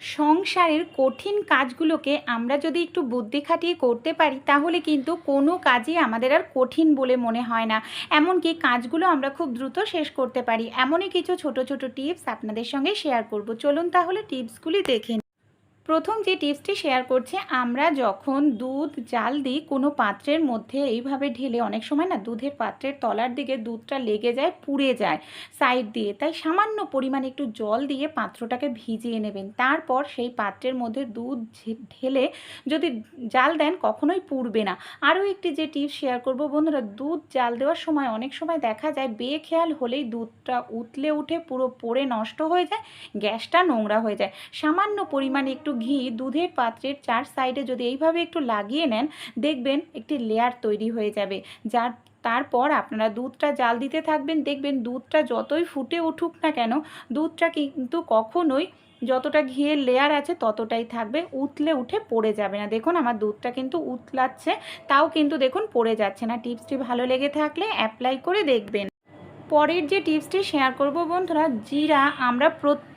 সংসারের কঠিন কাজগুলোকে আমরা যদি একটু বুদ্ধি খাটিয়ে করতে পারি, তাহলে কিন্তু কোনো কাজই আমাদের আর কঠিন বলে মনে হয় না। এমনকি কাজগুলো আমরা খুব দ্রুত শেষ করতে পারি। এমনই কিছু ছোট ছোট টিপস আপনাদের সঙ্গে শেয়ার করব। চলুন তাহলে টিপসগুলি দেখে। প্রথম যে টিপসটি শেয়ার করছে, আমরা যখন দুধ, জাল দিই, কোনো পাত্রের মধ্যে এইভাবে ঢেলে, অনেক সময় না দুধের পাত্রের তলার দিকে দুধটা লেগে যায়, পুড়ে যায় সাইড দিয়ে। তাই সামান্য পরিমাণে একটু জল দিয়ে পাত্রটাকে ভিজিয়ে নেবেন। তারপর সেই পাত্রের মধ্যে দুধ ঢেলে যদি জাল দেন, কখনোই পুড়বে না। আরও একটি যে টিপস শেয়ার করব, বন্ধুরা, দুধ জাল দেওয়ার সময় অনেক সময় দেখা যায়, বেখেয়াল হলেই দুধটা উতলে উঠে পুরো পড়ে নষ্ট হয়ে যায়, গ্যাসটা নোংরা হয়ে যায়। সামান্য পরিমাণে একটু ঘি দুধের পাত্রের চার সাইডে যদি এইভাবে একটু লাগিয়ে নেন, দেখবেন একটি লেয়ার তৈরি হয়ে যাবে। যার, তারপর আপনারা দুধটা জাল দিতে থাকবেন, দেখবেন দুধটা যতই ফুটে উঠুক না কেন, দুধটা কিন্তু কখনোই যতটা ঘিয়ের লেয়ার আছে ততটাই থাকবে, উতলে উঠে পড়ে যাবে না। দেখুন, আমার দুধটা কিন্তু উতলাচ্ছে, তাও কিন্তু দেখুন পড়ে যাচ্ছে না। টিপসটি ভালো লেগে থাকলে অ্যাপ্লাই করে দেখবেন। পরের যে টিপসটি শেয়ার করব বন্ধুরা, জিরা আমরা প্রত্যেক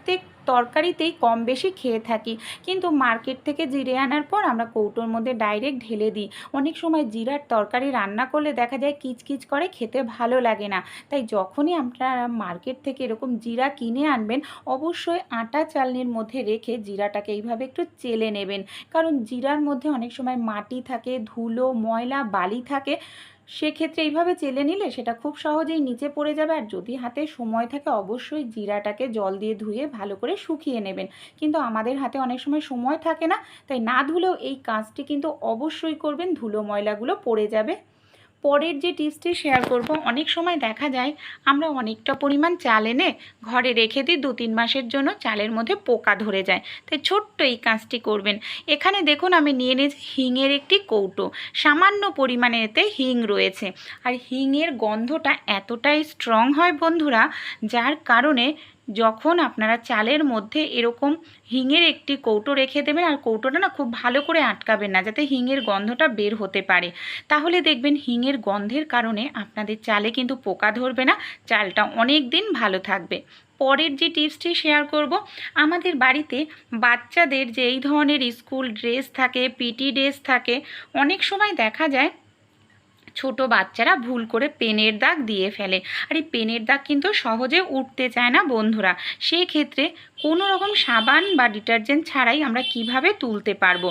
তরকারিতেই কম বেশি খেয়ে থাকি। কিন্তু মার্কেট থেকে জিরে আনার পর আমরা কৌটোর মধ্যে ডাইরেক্ট ঢেলে দিই। অনেক সময় জিরার তরকারি রান্না করলে দেখা যায় কিচকিচ করে খেতে ভালো লাগে না। তাই যখনই আপনারা মার্কেট থেকে এরকম জিরা কিনে আনবেন, অবশ্যই আটা চালনির মধ্যে রেখে জিরাটাকে এইভাবে একটু চেলে নেবেন। কারণ জিরার মধ্যে অনেক সময় মাটি থাকে, ধুলো, ময়লা, বালি থাকে। সেক্ষেত্রে এইভাবে চেলে নিলে সেটা খুব সহজেই নিচে পড়ে যাবে আর যদি হাতে সময় থাকে অবশ্যই জিরাটাকে জল দিয়ে ধুয়ে ভালো করে শুকিয়ে নেবেন। কিন্তু আমাদের হাতে অনেক সময় সময় থাকে না, তাই না ধুলেও এই কাজটি কিন্তু অবশ্যই করবেন। ধুলো ময়লাগুলো পড়ে যাবে। পরের যে টিপসটি শেয়ার করব, অনেক সময় দেখা যায় আমরা অনেকটা পরিমাণ চাল এনে ঘরে রেখে দিই, দু তিন মাসের জন্য চালের মধ্যে পোকা ধরে যায়। তাই ছোট্ট এই কাজটি করবেন। এখানে দেখুন আমি নিয়ে নিয়েছি হিঙের একটি কৌটো। সামান্য পরিমাণে এতে হিং রয়েছে। আর হিঙের গন্ধটা এতটাই স্ট্রং হয় বন্ধুরা, যার কারণে যখন আপনারা চালের মধ্যে এরকম হিঙের একটি কৌটো রেখে দেবেন আর কৌটোটা না খুব ভালো করে আটকাবেন না, যাতে হিঙের গন্ধটা বের হতে পারে। তাহলে দেখবেন হিঙের গন্ধের কারণে আপনাদের চালে কিন্তু পোকা ধরবে না, চালটা অনেক দিন ভালো থাকবে। পরের যে টিপসটি শেয়ার করব, আমাদের বাড়িতে বাচ্চাদের যে এই ধরনের স্কুল ড্রেস থাকে, পিটি ড্রেস থাকে, অনেক সময় দেখা যায় ছোট বাচ্চারা ভুল করে পেনের দাগ দিয়ে ফেলে। আর এই পেনের দাগ কিন্তু সহজে উঠতে চায় না বন্ধুরা। সেই ক্ষেত্রে কোনো রকম সাবান বা ডিটারজেন্ট ছাড়াই আমরা কীভাবে তুলতে পারব?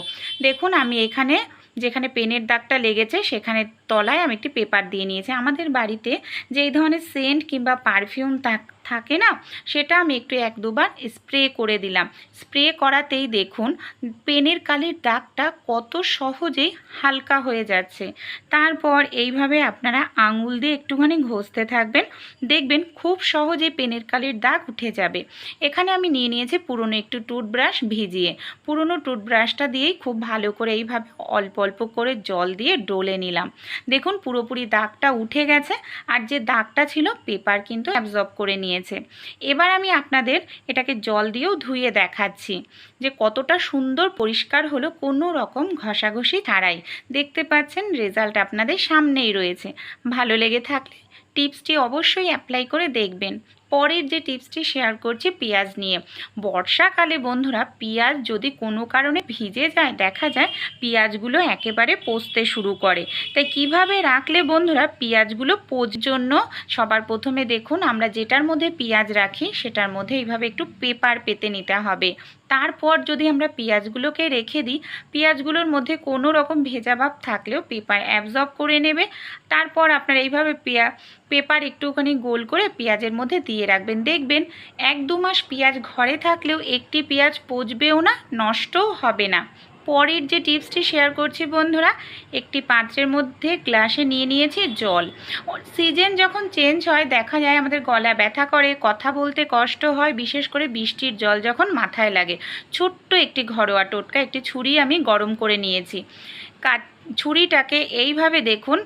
দেখুন, আমি এখানে যেখানে পেনের দাগটা লেগেছে, সেখানে তলায় আমি একটি পেপার দিয়ে নিয়েছি। আমাদের বাড়িতে যেই ধরনের সেন্ট কিংবা পারফিউম না, সেটা আমি একটু এক দুবার স্প্রে করে দিলাম। স্প্রে করাতেই দেখুন, পেনের কালির দাগটা কত সহজেই হালকা হয়ে যাচ্ছে। তারপর এইভাবে আপনারা আঙুল দিয়ে একটুখানি ঘষতে থাকবেন, দেখবেন খুব সহজেই পেনের কালির দাগ উঠে যাবে। এখানে আমি নিয়ে নিয়েছি পুরনো একটু টুথব্রাশ ভিজিয়ে। পুরনো টুথব্রাশটা দিয়েই খুব ভালো করে এইভাবে অল্প অল্প করে জল দিয়ে ডলে নিলাম। দেখুন পুরোপুরি দাগটা উঠে গেছে, আর যে দাগটা ছিল পেপার কিন্তু অ্যাবজর্ব করে নিয়েছে এবার আমি আপনাদের এটাকে জল দিয়েও ধুয়ে দেখাচ্ছি যে কতটা সুন্দর পরিষ্কার হলো কোনো রকম ঘষাঘষি ছাড়াই। দেখতে পাচ্ছেন রেজাল্ট আপনাদের সামনেই রয়েছে। ভালো লেগে থাকলে টিপসটি অবশ্যই অ্যাপ্লাই করে দেখবেন। পরের যে টিপসটি শেয়ার করছি পেঁয়াজ নিয়ে। বর্ষাকালে বন্ধুরা পেঁয়াজ যদি কোনো কারণে ভিজে যায়, দেখা যায় পেঁয়াজগুলো একেবারে পচতে শুরু করে। তাই কীভাবে রাখলে বন্ধুরা পেঁয়াজগুলো পোজ জন্য? সবার প্রথমে দেখুন, আমরা যেটার মধ্যে পেঁয়াজ রাখি, সেটার মধ্যে এইভাবে একটু পেপার পেতে নিতে হবে। তারপর যদি আমরা পেঁয়াজগুলোকে রেখে দিই, পেঁয়াজগুলোর মধ্যে কোনো রকম ভেজা ভাব থাকলেও পেপার অ্যাবজর্ব করে নেবে। তারপর আপনারা এইভাবে পেঁয়া, পেপার একটুখানি গোল করে পেঁয়াজের মধ্যে দিয়ে রাখবেন। দেখবেন এক দু মাস পেঁয়াজ ঘরে থাকলেও একটি পেঁয়াজ পচবেও না, নষ্টও হবে না। পরের যে টিপসটি শেয়ার করছি বন্ধুরা, একটি পাত্রের মধ্যে গ্লাসে নিয়ে নিয়েছি জল। সিজন যখন চেঞ্জ হয়, দেখা যায় আমাদের গলা ব্যথা করে, কথা বলতে কষ্ট হয়, বিশেষ করে বৃষ্টির জল যখন মাথায় লাগে। ছোট্ট একটি ঘরোয়া টোটকা, একটি ছুরি আমি গরম করে নিয়েছি। কাট ছুরিটাকে এইভাবে দেখুন,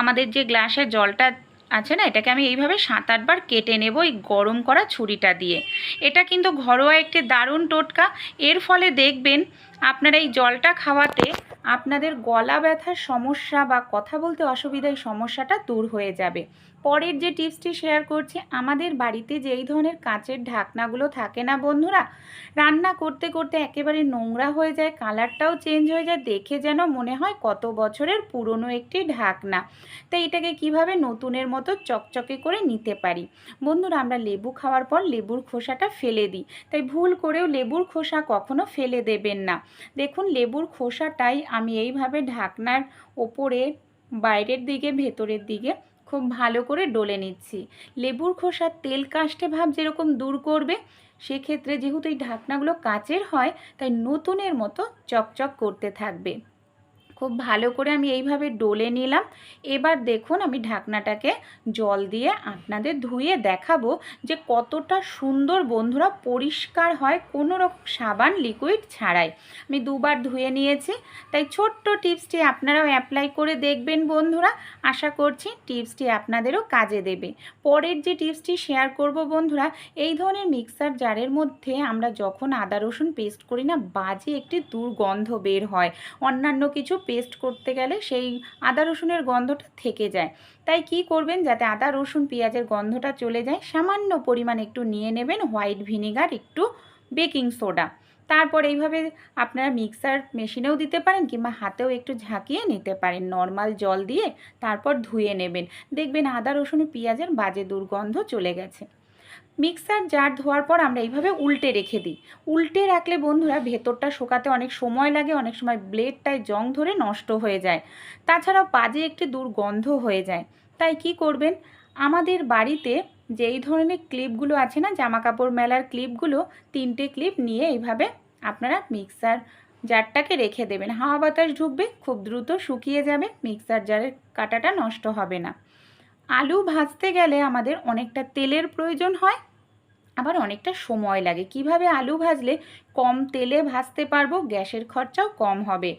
আমাদের যে গ্লাসের জলটা আছে না? এটাকে আমি এইভাবে সাত আটবার কেটে নেব এই গরম করা ছুরিটা দিয়ে। এটা কিন্তু ঘরোয়া একটি দারুণ টোটকা। এর ফলে দেখবেন আপনারা এই জলটা খাওয়াতে আপনাদের গলা ব্যথার সমস্যা বা কথা বলতে অসুবিধার সমস্যাটা দূর হয়ে যাবে। পরের যে টিপসটি শেয়ার করছি, আমাদের বাড়িতে যেই ধরনের কাঁচের ঢাকনাগুলো থাকে না বন্ধুরা, রান্না করতে করতে একেবারে নোংরা হয়ে যায়, কালারটাও চেঞ্জ হয়ে যায়, দেখে যেন মনে হয় কত বছরের পুরনো একটি ঢাকনা। তো এটাকে কীভাবে নতুনের মতো চকচকে করে নিতে পারি? বন্ধুরা, আমরা লেবু খাওয়ার পর লেবুর খোসাটা ফেলে দিই। তাই ভুল করেও লেবুর খোসা কখনো ফেলে দেবেন না। দেখুন, লেবুর খোসাটাই আমি এইভাবে ঢাকনার ওপরে, বাইরের দিকে, ভেতরের দিকে খুব ভালো করে ডলে নিচ্ছি। লেবুর খোসার তেল কাস্টে ভাব যেরকম দূর করবে, সেক্ষেত্রে যেহেতু এই ঢাকনাগুলো কাচের হয়, তাই নতুনের মতো চকচক করতে থাকবে। খুব ভালো করে আমি এইভাবে ডলে নিলাম। এবার দেখুন আমি ঢাকনাটাকে জল দিয়ে আপনাদের ধুয়ে দেখাবো যে কতটা সুন্দর বন্ধুরা পরিষ্কার হয় কোনো রকম সাবান লিকুইড ছাড়াই। আমি দুবার ধুয়ে নিয়েছি, তাই ছোট্ট টিপসটি আপনারাও অ্যাপ্লাই করে দেখবেন বন্ধুরা। আশা করছি টিপসটি আপনাদেরও কাজে দেবে। পরের যে টিপসটি শেয়ার করব বন্ধুরা, এই ধরনের মিক্সার জারের মধ্যে আমরা যখন আদা রসুন পেস্ট করি না, বাজে একটি দুর্গন্ধ বের হয়। অন্যান্য কিছু পেস্ট করতে গেলে সেই আদা রসুনের গন্ধটা থেকে যায়। তাই কি করবেন? যাতে আদা, রসুন, পেঁয়াজের গন্ধটা চলে যায়, সামান্য পরিমাণ একটু নিয়ে নেবেন হোয়াইট ভিনিগার একটু বেকিং সোডা তারপর এইভাবে আপনারা মিক্সার মেশিনেও দিতে পারেন কিংবা হাতেও একটু ঝাঁকিয়ে নিতে পারেন। নর্মাল জল দিয়ে তারপর ধুয়ে নেবেন। দেখবেন আদা, রসুন, পেঁয়াজের বাজে দুর্গন্ধ চলে গেছে। মিক্সার জার ধোয়ার পর আমরা এইভাবে উল্টে রেখে দিই। উল্টে রাখলে বন্ধুরা ভেতরটা শোকাতে অনেক সময় লাগে, অনেক সময় ব্লেডটায় জং ধরে নষ্ট হয়ে যায়। তাছাড়াও বাজে একটি দুর্গন্ধ হয়ে যায়। তাই কি করবেন? আমাদের বাড়িতে যেই ধরনের ক্লিপগুলো আছে না জামা কাপড় মেলার ক্লিপগুলো, তিনটে ক্লিপ নিয়ে এইভাবে আপনারা মিক্সার জারটাকে রেখে দেবেন। হাওয়া বাতাস ঢুকবে, খুব দ্রুত শুকিয়ে যাবে, মিক্সার জারের কাটাটা নষ্ট হবে না। আলু ভাজতে গেলে আমাদের অনেকটা তেলের প্রয়োজন হয় আবার অনেকটা সময় লাগে। কীভাবে আলু ভাজলে কম তেলে ভাজতে পারব? গ্যাসের খরচাও কম হবে।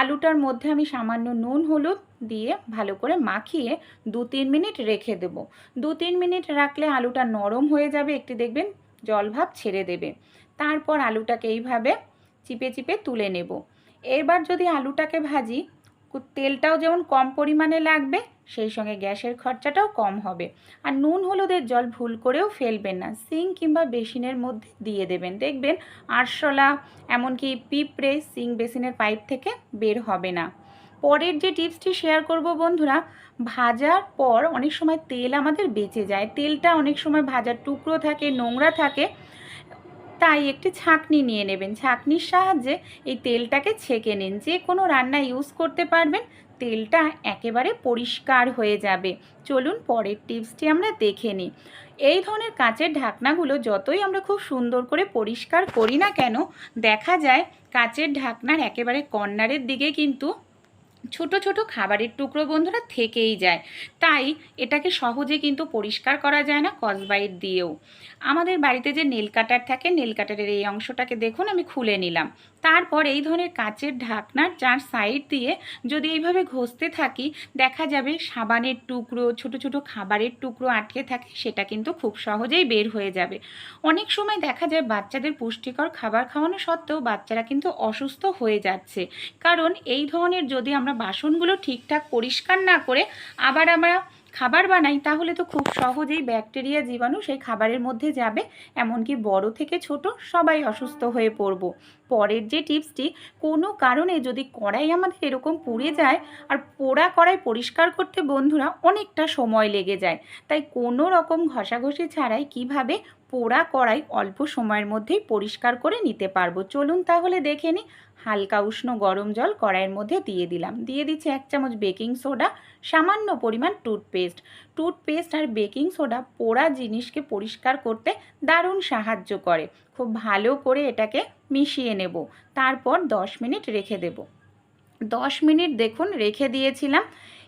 আলুটার মধ্যে আমি সামান্য নুন, হলুদ দিয়ে ভালো করে মাখিয়ে দু তিন মিনিট রেখে দেব। দু তিন মিনিট রাখলে আলুটা নরম হয়ে যাবে, একটি দেখবেন জলভাব ছেড়ে দেবে। তারপর আলুটাকে এইভাবে চিপে চিপে তুলে নেব। এবার যদি আলুটাকে ভাজি তেলটাও যেমন কম পরিমাণে লাগবে, সেই সঙ্গে গ্যাসের খরচাটাও কম হবে। আর নুন হলুদের জল ভুল করেও ফেলবেন না সিং কিংবা বেসিনের মধ্যে দিয়ে দেবেন। দেখবেন আরশোলা, এমনকি পিঁপড়ে সিং বেসিনের পাইপ থেকে বের হবে না। পরের যে টিপসটি শেয়ার করব বন্ধুরা, ভাজার পর অনেক সময় তেল আমাদের বেঁচে যায়। তেলটা অনেক সময় ভাজার টুকরো থাকে, নোংরা থাকে তাই একটি ছাঁকনি নিয়ে নেবেন। ছাঁকনির সাহায্যে এই তেলটাকে ছেঁকে নিন। যে কোনো রান্না ইউজ করতে পারবেন, তেলটা একেবারে পরিষ্কার হয়ে যাবে। চলুন পরের টিপসটি আমরা দেখে নিই। এই ধরনের কাঁচের ঢাকনাগুলো যতই আমরা খুব সুন্দর করে পরিষ্কার করি না কেন, দেখা যায় কাঁচের ঢাকনার একেবারে কর্নারের দিকে কিন্তু ছোট ছোট খাবারের টুকরো বন্ধুরা থেকেই যায়। তাই এটাকে সহজে কিন্তু পরিষ্কার করা যায় না কসবাইট দিয়েও। আমাদের বাড়িতে যে নেল কাটার থাকে, নেল কাটারের এই অংশটাকে দেখুন, আমি খুলে নিলাম। তারপর এই ধরনের কাচের ঢাকনার চার সাইড দিয়ে যদি এইভাবে ঘষতে থাকি, দেখা যাবে সাবানের টুকরো, ছোট ছোট খাবারের টুকরো আটকে থাকে, সেটা কিন্তু খুব সহজেই বের হয়ে যাবে। অনেক সময় দেখা যায় বাচ্চাদের পুষ্টিকর খাবার খাওয়ানো সত্ত্বেও বাচ্চারা কিন্তু অসুস্থ হয়ে যাচ্ছে। কারণ এই ধরনের যদি আমরা বাসনগুলো ঠিকঠাক পরিষ্কার না করে আবার আমরা খাবার বানাই, তাহলে তো খুব সহজেই ব্যাকটেরিয়া জীবাণু সেই খাবারের মধ্যে যাবে। এমনকি বড় থেকে ছোট সবাই অসুস্থ হয়ে পড়ব। পরের যে টিপসটি, কোনো কারণে যদি কড়াই আমাদের এরকম পুড়ে যায় আর পোড়া কড়াই পরিষ্কার করতে বন্ধুরা অনেকটা সময় লেগে যায়। তাই কোনো রকম ঘষাঘষি ছাড়াই কীভাবে পোড়া কড়াই অল্প সময়ের মধ্যেই পরিষ্কার করে নিতে পারব? চলুন তাহলে দেখে নিই। হালকা উষ্ণ গরম জল কড়াইয়ের মধ্যে দিয়ে দিলাম। দিয়ে দিচ্ছি এক চামচ বেকিং সোডা, সামান্য পরিমাণ টুথপেস্ট। টুথপেস্ট আর বেকিং সোডা পোড়া জিনিসকে পরিষ্কার করতে দারুণ সাহায্য করে। খুব ভালো করে এটাকে মিশিয়ে নেব। তারপর দশ মিনিট রেখে দেব। দশ মিনিট দেখুন, রেখে দিয়েছিলাম।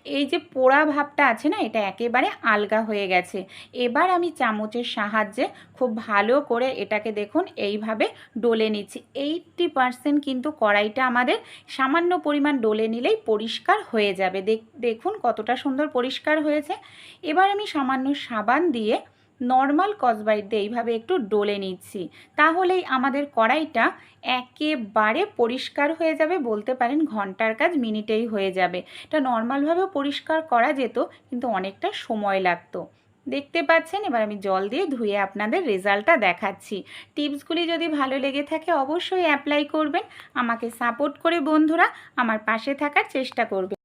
এই যে পোড়া ভাবটা আছে না, এটা একেবারে আলগা হয়ে গেছে। এবার আমি চামচের সাহায্যে খুব ভালো করে এটাকে দেখুন, এইভাবে ডলে নিচ্ছি। এইটটি পারসেন্ট কিন্তু কড়াইটা আমাদের সামান্য পরিমাণ ডলে নিলেই পরিষ্কার হয়ে যাবে। দেখুন কতটা সুন্দর পরিষ্কার হয়েছে। এবার আমি সামান্য সাবান দিয়ে নর্মাল কসবাইট দিয়ে এইভাবে একটু ডলে নিচ্ছি। তাহলেই আমাদের কড়াইটা একেবারে পরিষ্কার হয়ে যাবে বলতে পারেন ঘণ্টার কাজ মিনিটেই হয়ে যাবে। এটা নর্মালভাবেও পরিষ্কার করা যেত, কিন্তু অনেকটা সময় লাগতো। দেখতে পাচ্ছেন? এবার আমি জল দিয়ে ধুয়ে আপনাদের রেজাল্টটা দেখাচ্ছি। টিপসগুলি যদি ভালো লেগে থাকে অবশ্যই অ্যাপ্লাই করবেন। আমাকে সাপোর্ট করে বন্ধুরা, আমার পাশে থাকার চেষ্টা করবে